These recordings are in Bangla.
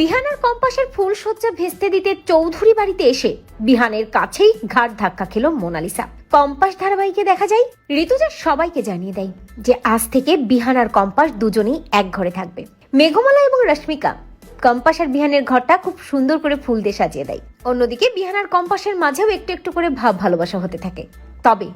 বিহানের কম্পাসের ফুল সজ্জা ভেস্তে দিতে চৌধুরী বাড়িতে এসে বিহানের কাছেই ঘাট ধাক্কা খেল মোনালিসা। কম্পাস ধারাবাহিকে দেখা যায়, ঋতুজা সবাইকে জানিয়ে দেয় যে আজ থেকে বিহান আর কম্পাস দুজনেই এক ঘরে থাকবে। মেঘমালা এবং রশ্মিকা, কম্পাস আর বিহানের ঘরটা খুব সুন্দর করে ফুল দিয়ে সাজিয়ে দেয়। অন্যদিকে বিহান আর কম্পাসের মাঝেও একটু একটু করে ভাব ভালোবাসা হতে থাকে। তবে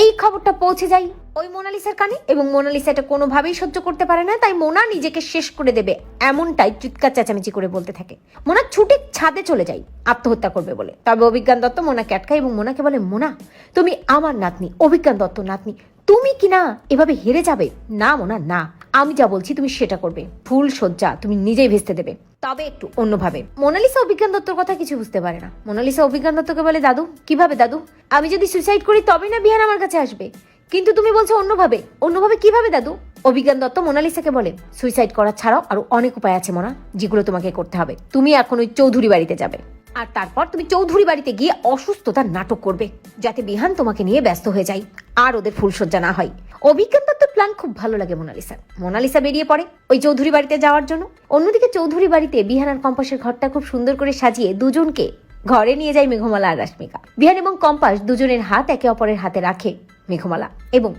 এই খবরটা পৌঁছে যায় ওই মোনালিসার কানে এবং মোনালিসা এটা কোনোভাবেই সহ্য করতে পারে না, তাই মোনা নিজেকে শেষ করে দেবে এমনটাই চিৎকার চেঁচামেচি করে বলতে থাকে। মোনা ছুটে ছাদে চলে যায়, আত্মহত্যা করবে বলে। তবে অভিজ্ঞান দত্ত মোনাকে আটকায় এবং মোনাকে বলে, মোনা, তুমি আমার নাতনি, অভিজ্ঞান দত্ত নাতনি। তুমি কি না এভাবে হেরে যাবে? না মোনা, না। আমি যা বলছি তুমি সেটা করবে। ফুল সজ্জা তুমি নিজেই ভেস্তে দেবে। তবে একটু অন্যভাবে। মোনালিসা অভিজ্ঞান দত্তর কথা কিছু বুঝতে পারে না। মোনালিসা অভিজ্ঞান দত্তকে বলে, দাদু, কীভাবে দাদু? আমি যদি সুইসাইড করি তবে না বিহান আমার কাছে আসবে। কিন্তু তুমি বলছো অন্যভাবে। অন্যভাবে কীভাবে, দাদু? অভিজ্ঞান দত্ত মোনালিসাকে বলে সুইসাইড করা ছাড়াও আরও অনেক উপায় আছে, মোনা, যেগুলো তোমাকে করতে হবে। তুমি এখন ওই চৌধুরী বাড়িতে যাবে। আর তারপর তুমি চৌধুরী বাড়িতে গিয়ে অসুস্থতার নাটক করবে, যাতে বিহান তোমাকে নিয়ে ব্যস্ত হয়ে যায়, আর ওদের ফুলসজ্জা না হয়। অভিজ্ঞান দত্তর প্ল্যান খুব ভালো লাগে মোনালিসার মোনালিসা বেরিয়ে পড়ে ওই চৌধুরী বাড়িতে যাওয়ার জন্য। অন্যদিকে চৌধুরী বাড়িতে বিহান আর কম্পাসের ঘরটা খুব সুন্দর করে সাজিয়ে দুজনকে ঘরে নিয়ে যায় মেঘমালা আর রাশ্মিকা। বিহান এবং কম্পাস দুজনের হাত একে অপরের হাতে রাখে মেঘমালা এবং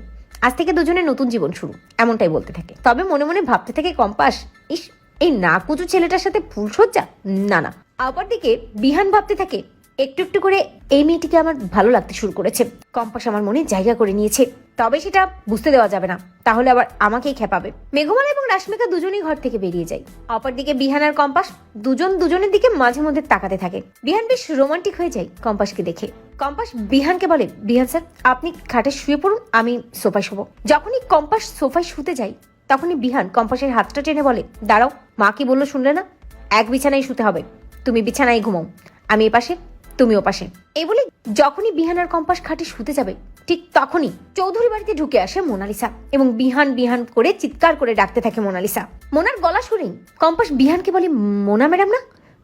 আজ থেকে দুজনের নতুন জীবন শুরু, এমনটাই বলতে থাকে। তবে মনে মনে ভাবতে থাকে কম্পাস, ইস, এই না নাকুচু ছেলেটার সাথে ফুলসজ্জা না না অপরদিকে বিহান ভাবতে থাকে, একটু একটু করে এই মেয়েটিকে আমার ভালো লাগতে শুরু করেছে। কম্পাস আমার মনে জায়গা করে নিয়েছে। তবে সেটা বুঝতে দেওয়া যাবে না। তাহলে আবার আমাকেই খেপাবে। মেঘমালা এবং রাশ্মিকা দুজনেই ঘর থেকে বেরিয়ে যায়। অপরদিকে বিহান আর কম্পাস দুজন দুজনের দিকে মাঝে মধ্যে তাকাতে থাকে। বিহান বেশ রোমান্টিক হয়ে যায় কম্পাসকে দেখে। কম্পাস বিহানকে বলে, বিহান স্যার, আপনি খাটে শুয়ে পড়ুন, আমি সোফায় শোবো। যখনই কম্পাস সোফায় শুতে যাই তখনই বিহান কম্পাসের হাতটা টেনে বলে, দাঁড়াও, মা কি বলল শুনলে না? এক বিছানায় শুতে হবে। তুমি বিছানায় ঘুমাও আমি এ পাশে তুমি ও পাশে। এই বলে যখনই বিহানার কম্পাস খাটে শুতে যাবে, ঠিক তখনই চৌধুরী বাড়িতে ঢুকে আসে মোনালিসা এবং বিহান বিহান করে চিৎকার করে ডাকতে থাকে মোনালিসা। মোনার গলা শুনেই কম্পাস বিহানকে বলে, মোনা ম্যাডাম না?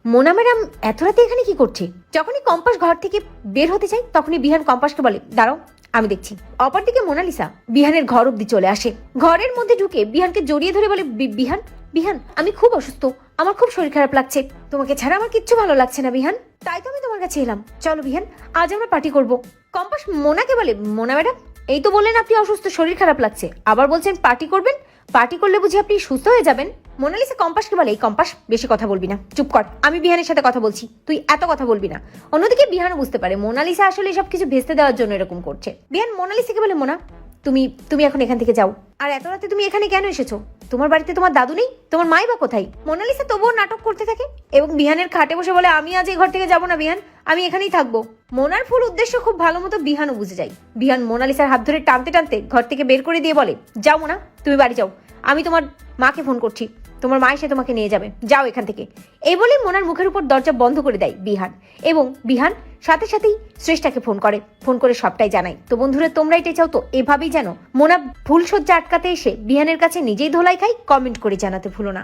মোনা ম্যাডাম এত রাতে এখানে কি করছে? যখনই কম্পাস ঘর থেকে বের হতে চায় তখনই বিহান কম্পাসকে বলে, দাঁড়াও, আমি দেখছি। অপরদিকে মোনালিসা বিহানের ঘর অব্দি চলে আসে। ঘরের মধ্যে ঢুকে বিহানকে জড়িয়ে ধরে বলে, "বি- বিহান বিহান, আমি খুব অসুস্থ। আমার খুব শরীর খারাপ লাগছে। তোমাকে ছাড়া আমার কিচ্ছু ভালো লাগছে না, বিহান। তাই তো আমি তোমার কাছে এলাম। চলো, বিহান, আজ আমরা পার্টি করব। কম্পাস, মোনাকে বলে, মোনা ম্যাডাম, এই তো বললেন আপনি অসুস্থ, শরীর খারাপ লাগছে। আবার বলছেন পার্টি করবেন? পার্টি করলে বুঝি আপনি সুস্থ হয়ে যাবেন? মোনালিসা কম্পাসকে বলে, এই কম্পাস, বেশি কথা বলবি না। চুপ কর, আমি বিহানের সাথে কথা বলছি। তুই এত কথা বলবি না। অন্যদিকে বিহানও বুঝতে পারে, মোনালিসা আসলে সব কিছু ভেস্তে দেওয়ার জন্য এরকম করছে। বিহান, মোনালিসাকে বলে, মোনা, তুমি তুমি এখন এখান থেকে যাও। আর এত রাতে তুমি এখানে কেন এসেছ? তোমার বাড়িতে তোমার দাদু নেই? তোমার মাই বা কোথায়? মোনালিসা তবুও নাটক করতে থাকে এবং বিহানের খাটে বসে বলে, আমি আজ এই ঘর থেকে যাব না বিহান, আমি এখানেই থাকব। মোনার ফুল উদ্দেশ্য খুব ভালো মতো বিহানও বুঝে যায়। বিহান মোনালিসার হাত ধরে টানতে টানতে ঘর থেকে বের করে দিয়ে বলে, যাও না তুমি বাড়ি যাও। আমি তোমার মাকে ফোন করছি। তোমার মা এসে তোমাকে নিয়ে যাবে। যাও এখান থেকে। এই বলে মোনার মুখের উপর দরজা বন্ধ করে দেয় বিহান। এবং বিহান সাথে সাথেই শ্রেষ্ঠাকে ফোন করে। ফোন করে সবটাই জানাই তো বন্ধুরা, তোমরা এটা চাও তো? এভাবেই জানো মোনা ভুল সজ্জা আটকাতে এসে বিহানের কাছে নিজেই ধোলাই খাই কমেন্ট করে জানাতে ভুলো না।